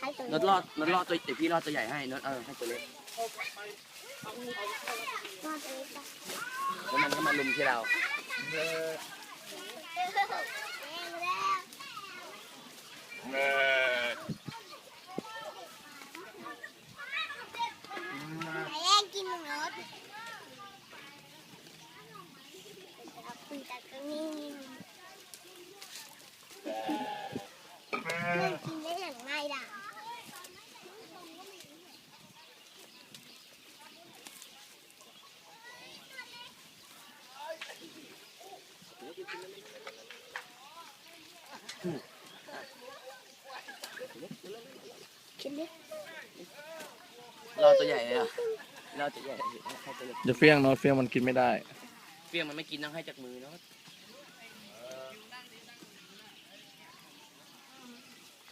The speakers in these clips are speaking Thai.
ตัวนดรอดนดรอดตัวเดี๋ยวพี่รอดตัวใหญ่ให้นดเออให้ตัวเล็กรอดตัวเล็กปะแล้วมันก็มาลุมที่เรา ไอ้แย่งกินรถเอาคุยแต่ก็นี่เล่นกินได้อย่างง่ายดาย กินดิรอตัวใหญ่เลยอะรอตัวใหญ่ให้ให้ตัวเล็กอย่าเฟี้ยงเนาะเฟี้ยงมันกินไม่ได้ เฟี้ยงมันไม่กินต้องให้จากมือเนาะ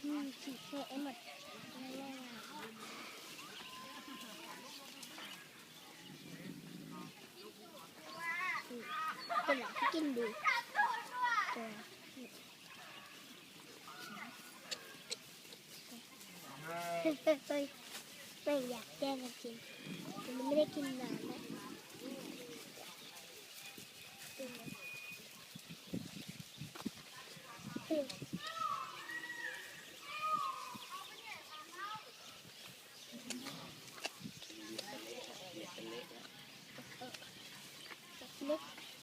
อืมฉีกเละหมดเป็นหลังที่กินดู ไม่อยากแย่งกันกินมันไม่ได้กินนานนะเล็ก